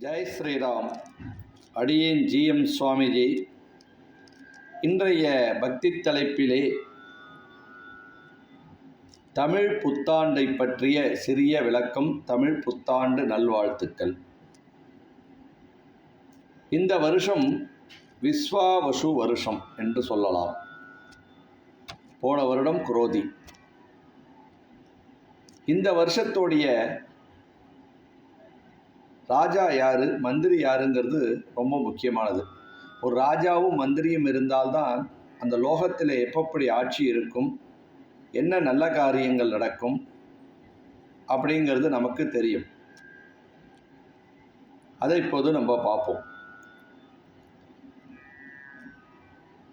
ஜெய் ஸ்ரீராம். அடியேன் ஜிஎம் சுவாமிஜி. இன்றைய பக்தி தலைப்பிலே தமிழ் புத்தாண்டை பற்றிய சிறிய விளக்கம் தமிழ் புத்தாண்டு நல்வாழ்த்துக்கள். இந்த வருஷம் விஸ்வாவசு வருஷம் என்று சொல்லலாம். போன வருடம் குரோதி. இந்த வருஷத்துடைய ராஜா யாரு மந்திரி யாருங்கிறது ரொம்ப முக்கியமானது. ஒரு ராஜாவும் மந்திரியும் இருந்தால்தான் அந்த லோகத்தில் எப்பப்படி ஆட்சி இருக்கும் என்ன நல்ல காரியங்கள் நடக்கும் அப்படிங்கிறது நமக்கு தெரியும். அதை இப்போது நம்ம பார்ப்போம்.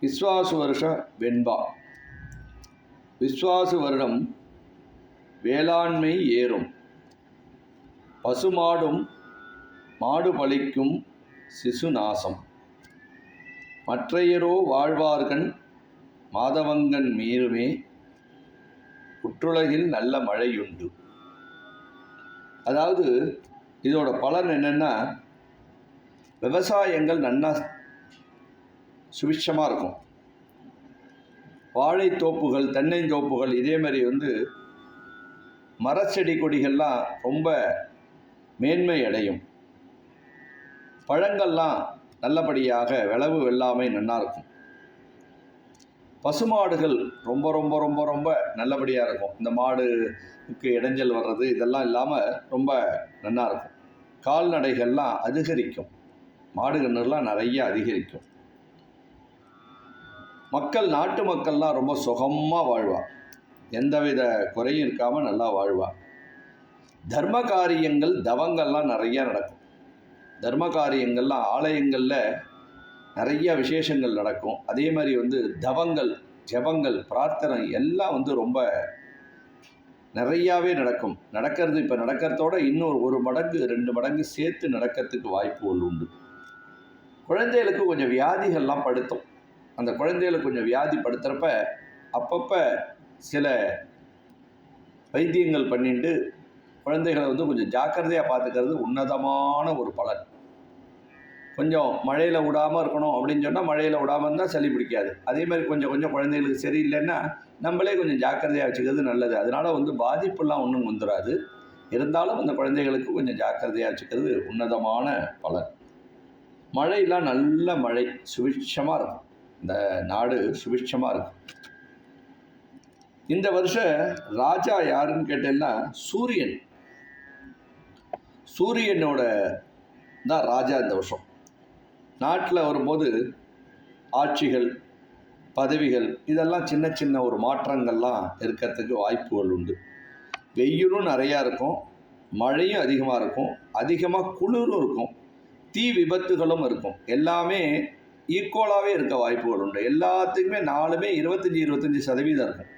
விஸ்வாசு வருஷ வெண்பா. விஸ்வாசு வருடம் வேளாண்மை ஏறும். பசுமாடும் மாடு பழிக்கும் சிசு நாசம் மற்றையரோ வாழ்வார்கண் மாதவங்கன் மீறுமே புற்றுலகில் நல்ல மழையுண்டு. அதாவது இதோட பலன் என்னென்னா விவசாயங்கள் நன்னா சுபிட்சமாக இருக்கும். வாழைத்தோப்புகள் தென்னைந்தோப்புகள் இதே மாதிரி வந்து மரச்செடி கொடிகள்லாம் ரொம்ப மேன்மை அடையும். பழங்கள்லாம் நல்லபடியாக விளவு வெள்ளாமை நல்லா இருக்கும். பசுமாடுகள் ரொம்ப ரொம்ப ரொம்ப ரொம்ப நல்லபடியாக இருக்கும். இந்த மாடுக்கு இடைஞ்சல் வர்றது இதெல்லாம் இல்லாமல் ரொம்ப நல்லா இருக்கும். கால்நடைகள்லாம் அதிகரிக்கும். மாடு கண்ணுலாம் நிறைய அதிகரிக்கும். மக்கள் நாட்டு மக்கள்லாம் ரொம்ப சுகமாக வாழ்வா. எந்தவித குறையும் இருக்காமல் நல்லா வாழ்வா. தர்ம காரியங்கள் தவங்கள்லாம் நிறையா நடக்கும். தர்ம காரியங்கள்லாம் ஆலயங்களில் நிறைய விசேஷங்கள் நடக்கும். அதே மாதிரி வந்து தவங்கள் ஜபங்கள் பிரார்த்தனை எல்லாம் வந்து ரொம்ப நிறையாவே நடக்கும். நடக்கிறது இப்போ நடக்கிறதோட இன்னொரு ஒரு மடங்கு ரெண்டு மடங்கு சேர்த்து நடக்கிறதுக்கு வாய்ப்புகள் உண்டு. குழந்தைகளுக்கு கொஞ்சம் வியாதிகள்லாம் படுத்தும். அந்த குழந்தைகளுக்கு கொஞ்சம் வியாதி படுத்துகிறப்ப அப்பப்போ சில வைத்தியங்கள் பண்ணிட்டு குழந்தைகளை வந்து கொஞ்சம் ஜாக்கிரதையாக பார்த்துக்கிறது உன்னதமான ஒரு பலன். கொஞ்சம் மழையில் விடாமல் இருக்கணும் அப்படின்னு சொன்னால் மழையில் விடாமல் இருந்தால் சளி பிடிக்காது. அதே மாதிரி கொஞ்சம் கொஞ்சம் குழந்தைகளுக்கு சரியில்லைன்னா நம்மளே கொஞ்சம் ஜாக்கிரதையாக வச்சுக்கிறது நல்லது. அதனால் வந்து பாதிப்புலாம் ஒன்றும் வந்துடாது இருந்தாலும் அந்த குழந்தைகளுக்கு கொஞ்சம் ஜாக்கிரதையாக வச்சுக்கிறது உன்னதமான பலன். மழையெல்லாம் நல்ல மழை சுபிட்சமாக இருக்கும். இந்த நாடு சுபிட்சமாக இருக்கும். இந்த வருஷம் ராஜா யாருன்னு கேட்டேன்னா சூரியன். சூரியனோட தான் ராஜா இந்த வருஷம். நாட்டில் வரும்போது ஆட்சிகள் பதவிகள் இதெல்லாம் சின்ன சின்ன ஒரு மாற்றங்கள்லாம் இருக்கிறதுக்கு வாய்ப்புகள் உண்டு. வெயிலும் நிறையா இருக்கும் மழையும் அதிகமாக இருக்கும் அதிகமாக குளிரும் இருக்கும் தீ விபத்துகளும் இருக்கும். எல்லாமே ஈக்குவலாகவே இருக்க வாய்ப்புகள் உண்டு. எல்லாத்துக்குமே நாலுமே இருபத்தஞ்சி இருபத்தஞ்சி சதவீதம் இருக்கும்.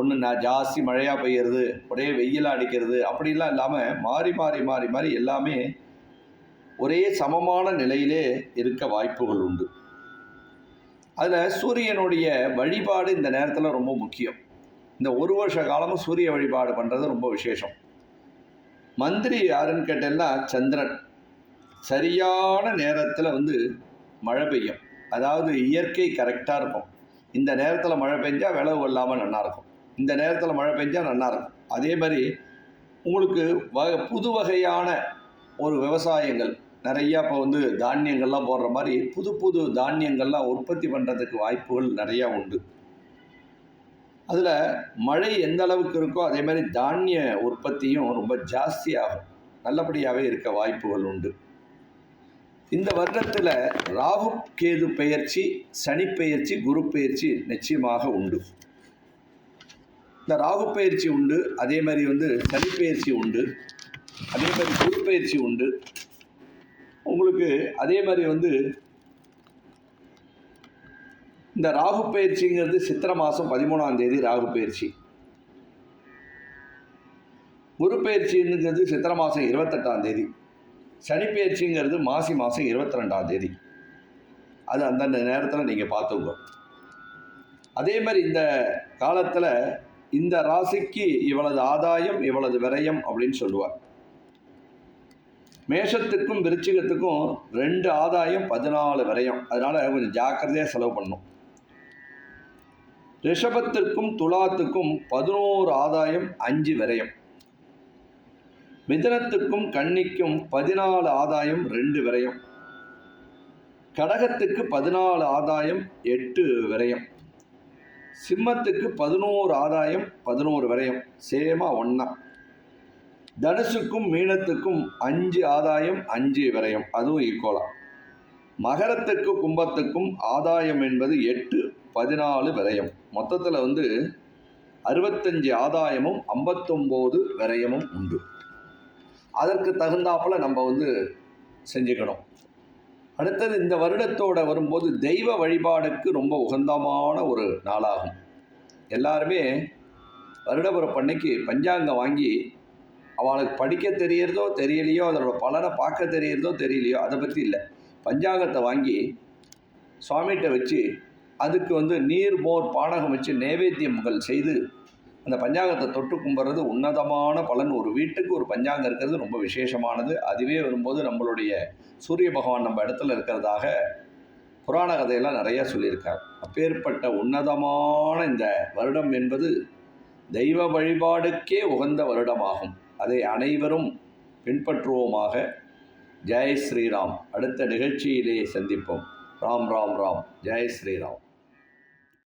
ஒன்று நான் ஜாஸ்தி மழையாக பெய்யறது ஒரே வெயிலாக அடிக்கிறது அப்படிலாம் இல்லாமல் மாறி மாறி மாறி மாறி எல்லாமே ஒரே சமமான நிலையிலே இருக்க வாய்ப்புகள் உண்டு. அதில் சூரியனுடைய வழிபாடு இந்த நேரத்தில் ரொம்ப முக்கியம். இந்த ஒரு வருஷ காலமும் சூரிய வழிபாடு பண்ணுறது ரொம்ப விசேஷம். மந்திரி யாருன்னு கேட்டேன்னா சந்திரன். சரியான நேரத்தில் வந்து மழை பெய்யும். அதாவது இயற்கை கரெக்டாக இருக்கும். இந்த நேரத்தில் மழை பெஞ்சால் விளவு இல்லாமல் நல்லாயிருக்கும் இந்த நேரத்தில் மழை பெஞ்சால் நல்லாயிருக்கும் அதே மாதிரி உங்களுக்கு வ புது வகையான ஒரு விவசாயங்கள் நிறையா இப்போ வந்து தானியங்கள்லாம் போடுற மாதிரி புது புது தானியங்கள்லாம் உற்பத்தி பண்ணுறதுக்கு வாய்ப்புகள் நிறையா உண்டு. அதில் மழை எந்த அளவுக்கு இருக்கோ அதே மாதிரி தானிய உற்பத்தியும் ரொம்ப ஜாஸ்தியாகும். நல்லபடியாகவே இருக்க வாய்ப்புகள் உண்டு. இந்த வருடத்தில் ராகு கேது பெயர்ச்சி சனி பெயர்ச்சி குரு பெயர்ச்சி நிச்சயமாக உண்டு. இந்த ராகு பயிற்சி உண்டு அதே மாதிரி வந்து சனி பயிற்சி உண்டு அதே மாதிரி குரு பயிற்சி உண்டு. உங்களுக்கு அதே மாதிரி வந்து இந்த ராகு பயிற்சிங்கிறது சித்திரை மாதம் பதிமூணாம் தேதி ராகு பயிற்சி. குரு பயிற்சிங்கிறது சித்திரை மாதம் இருபத்தெட்டாம் தேதி. சனி பயிற்சிங்கிறது மாசி மாதம் இருபத்தி ரெண்டாம் தேதி. அது அந்தந்த நேரத்தில் நீங்கள் பார்த்துக்கோ. அதே மாதிரி இந்த காலத்தில் இந்த ராசிக்கு இவளது ஆதாயம் இவளது விரயம் அப்படின்னு சொல்லுவார். மேஷத்துக்கும் விருச்சிகத்துக்கும் ரெண்டு ஆதாயம் பதினாலு வரையும். அதனால் கொஞ்சம் ஜாக்கிரதையாக செலவு பண்ணும் ரிஷபத்திற்கும் துலாத்துக்கும் பதினோரு ஆதாயம் அஞ்சு விரயம். மிதனத்துக்கும் கன்னிக்கும் பதினாலு ஆதாயம் ரெண்டு விரயம். கடகத்துக்கு பதினாலு ஆதாயம் எட்டு விரயம். சிம்மத்துக்கு பதினோரு ஆதாயம் பதினோரு விரயம். சேமா ஒன்றா தனுசுக்கும் மீனத்துக்கும் அஞ்சு ஆதாயம் அஞ்சு விரயம். அதுவும் ஈக்குவலா மகரத்துக்கு கும்பத்துக்கும் ஆதாயம் என்பது எட்டு பதினாலு விரயம். மொத்தத்தில் வந்து அறுபத்தஞ்சு ஆதாயமும் ஐம்பத்தொம்போது விரயமும் உண்டு. அதற்கு தகுந்தாப்புல நம்ம வந்து செஞ்சுக்கணும். அடுத்தது இந்த வருடத்தோட வரும்போது தெய்வ வழிபாடுக்கு ரொம்ப உகந்தமான ஒரு நாளாகும். எல்லாருமே வருடபுறப்பு அன்னைக்கு பஞ்சாங்கம் வாங்கி அவளுக்கு படிக்க தெரியறதோ தெரியலையோ அதோட பலனை பார்க்க தெரியறதோ தெரியலையோ அதை பற்றி இல்லை. பஞ்சாங்கத்தை வாங்கி சுவாமிகிட்ட வச்சு அதுக்கு வந்து நீர் மோர் பானகம் வச்சு நைவேத்தியங்கள் செய்து அந்த பஞ்சாங்கத்தை தொட்டு கும்பிட்றது உன்னதமான பலன். ஒரு வீட்டுக்கு ஒரு பஞ்சாங்கம் இருக்கிறது ரொம்ப விசேஷமானது. அதுவே வரும்போது நம்மளுடைய சூரிய பகவான் நம்ம இடத்துல இருக்கிறதாக புராண கதையெல்லாம் நிறையா சொல்லியிருக்கார். அப்பேற்பட்ட உன்னதமான இந்த வருடம் என்பது தெய்வ வழிபாடுக்கே உகந்த வருடமாகும். அதை அனைவரும் பின்பற்றுவோமாக. ஜெய் ஸ்ரீராம். அடுத்த நிகழ்ச்சியிலே சந்திப்போம். ராம் ராம் ராம். ஜெய் ஸ்ரீராம்.